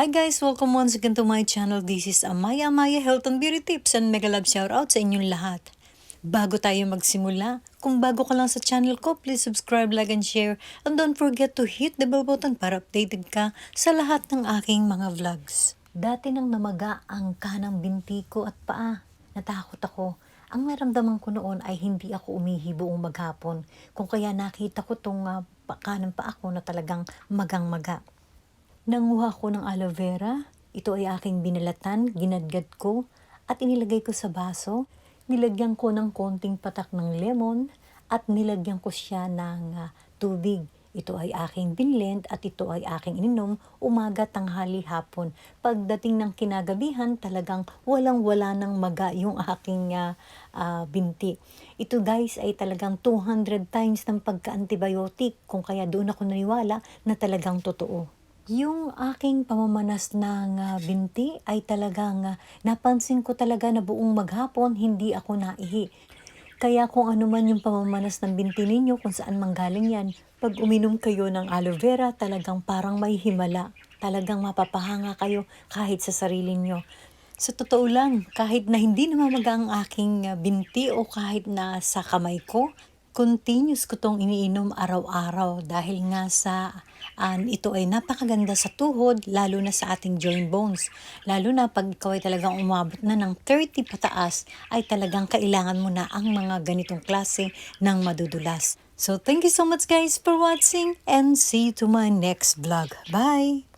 Hi guys! Welcome once again to my channel. This is Amaya Amaya Health and Beauty Tips and mega love shout out sa inyong lahat. Bago tayo magsimula, kung bago ka lang sa channel ko, please subscribe, like, and share. And don't forget to hit the bell button para updated ka sa lahat ng aking mga vlogs. Dati nang namaga ang kanang binti ko at paa. Natakot ako. Ang naramdaman ko noon ay hindi ako umihi buong maghapon. Kung kaya nakita ko tong uh, kanang paa ko na talagang magang-maga. Nanguha ko ng aloe vera. Ito ay aking binalatan, ginadgad ko, at inilagay ko sa baso. Nilagyan ko ng konting patak ng lemon at nilagyan ko siya ng ah, tubig. Ito ay aking binlend at ito ay aking ininom umaga, tanghali, hapon. Pagdating ng kinagabihan, talagang walang-wala ng maga yung aking ah, ah, binti. Ito guys ay talagang 200 times ng pagka-antibiotic kung kaya doon ako naniwala na talagang totoo. Yung aking pamamanas ng ah, binti ay talagang ah, napansin ko talaga na buong maghapon hindi ako naihi. Kaya kung ano man yung pamamanas ng binti ninyo, kung saan manggaling yan, pag uminom kayo ng aloe vera, talagang parang may himala. Talagang mapapahanga kayo kahit sa sarili nyo. Sa totoo lang, kahit na hindi namamaga ang aking ah, binti o kahit na sa kamay ko, continuous ko tong iniinom araw-araw dahil nga sa an ito ay napakaganda sa tuhod lalo na sa ating joint bones. Lalo na pag ikaw ay talagang umabot na ng 30 pataas ay talagang kailangan mo na ang mga ganitong klase ng madudulas. So thank you so much guys for watching and see you to my next vlog. Bye!